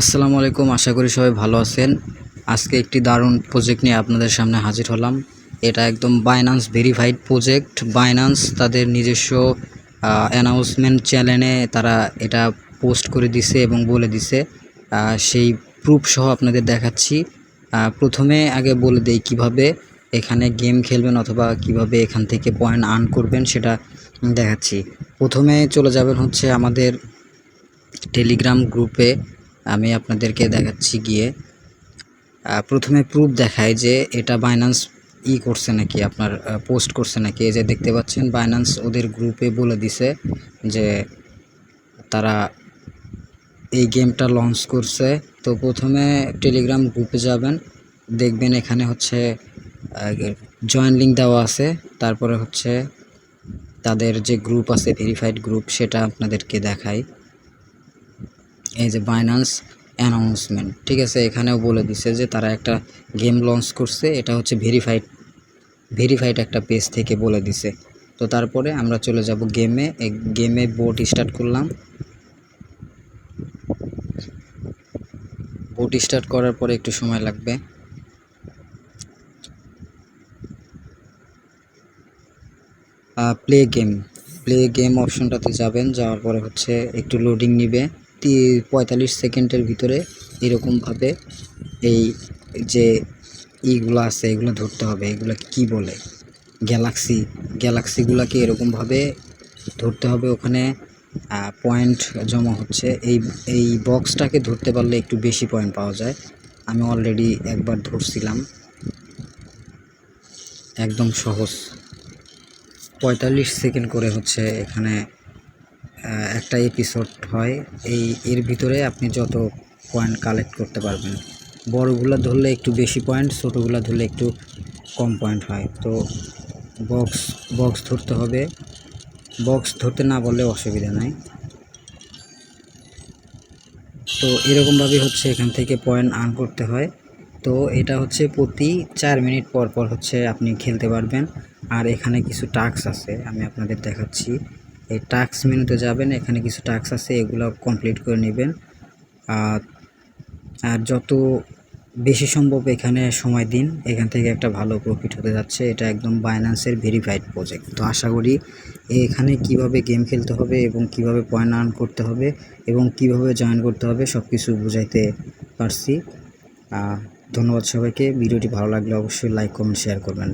আসসালামু আলাইকুম, আশা করি সবাই ভালো আছেন। আজকে একটি দারুণ প্রজেক্ট নিয়ে আপনাদের সামনে হাজির হলাম। এটা একদম বাইনান্স ভেরিফাইড প্রজেক্ট বাইনান্স তাদের নিজস্ব অ্যানাউন্সমেন্ট চ্যানেলে তারা এটা পোস্ট করে দিছে এবং বলে দিছে। সেই প্রুফ সহ আপনাদের দেখাচ্ছি। প্রথমে আগে বলে দেই কীভাবে এখানে গেম খেলবেন অথবা কীভাবে এখান থেকে পয়েন্ট আর্ন করবেন সেটা দেখাচ্ছি। প্রথমে চলে যাবেন হচ্ছে আমাদের টেলিগ্রাম গ্রুপে আমি আপনাদেরকে দেখাচ্ছি গিয়ে প্রথমে প্রুফ দেখায় যে এটা বাইনান্স ই করছে নাকি, আপনার পোস্ট করছে নাকি। এই যে দেখতে পাচ্ছেন বাইনান্স ওদের গ্রুপে বলে দিছে যে তারা এই গেমটা লঞ্চ করছে। তো প্রথমে টেলিগ্রাম গ্রুপে যাবেন, দেখবেন এখানে হচ্ছে জয়েন লিঙ্ক দেওয়া আছে। তারপরে হচ্ছে তাদের যে গ্রুপ আছে ভেরিফাইড গ্রুপ সেটা আপনাদেরকে দেখাই এই যে বাইনান্স অ্যানাউন্সমেন্ট ঠিক আছে? এখানেও বলে দিছে যে তারা একটা গেম লঞ্চ করছে, এটা হচ্ছে ভেরিফাইড ভেরিফাইড একটা পেজ থেকে বলে দিছে। তো তারপরে আমরা চলে যাব গেমে গেমে বোট স্টার্ট করলাম। বোট স্টার্ট করার পরে একটু সময় লাগবে। প্লে গেম প্লে গেম অপশনটাতে যাবেন, যাওয়ার পরে হচ্ছে একটু লোডিং নিবে। পঁয়তাল্লিশ সেকেন্ডের ভিতরে এরকমভাবে এই যে ইগুলো আছে, এগুলো ধরতে হবে, এগুলো কি বলে? গ্যালাক্সি, গ্যালাক্সিগুলোকে এরকমভাবে ধরতে হবে ওখানে পয়েন্ট জমা হচ্ছে। এই এই বক্সটাকে ধরতে পারলে একটু বেশি পয়েন্ট পাওয়া যায়। আমি অলরেডি একবার ধরছিলাম। একদম সহজ। পঁয়তাল্লিশ সেকেন্ড করে হচ্ছে এখানে একটা এপিসোড হয়। এই, এর ভিতরে আপনি যত পয়েন্ট কালেক্ট করতে পারবেন, বড়গুলো ধরলে একটু বেশি পয়েন্ট ছোটোগুলো ধরলে একটু কম পয়েন্ট হয়। তো বক্স বক্স ধরতে হবে। বক্স ধরতে না বললে অসুবিধা নাই। তো এরকমভাবে হচ্ছে, এখান থেকে পয়েন্ট আর্ন করতে হয়। তো এটা হচ্ছে প্রতি চার মিনিট পর পর হচ্ছে আপনি খেলতে পারবেন। আর এখানে কিছু টাস্ক আছে, আমি আপনাদের দেখাচ্ছি। এই টাস্ক মেনুতে যাবেন, এখানে কিছু টাস্ক আছে, এগুলো কমপ্লিট করে নেবেন। আর আর যত বেশি সম্ভব এখানে সময় দিন, এখান থেকে একটা ভালো প্রফিট হতে যাচ্ছে। এটা একদম বাইন্যান্সের ভেরিফাইড প্রজেক্ট তো আশা করি এখানে কীভাবে গেম খেলতে হবে এবং কীভাবে পয়েন্ট আর্ন করতে হবে এবং কীভাবে জয়েন করতে হবে সব কিছু বুঝাইতে পারছি। ধন্যবাদ সবাইকে। ভিডিওটি ভালো লাগলে অবশ্যই লাইক কমেন্ট শেয়ার করবেন।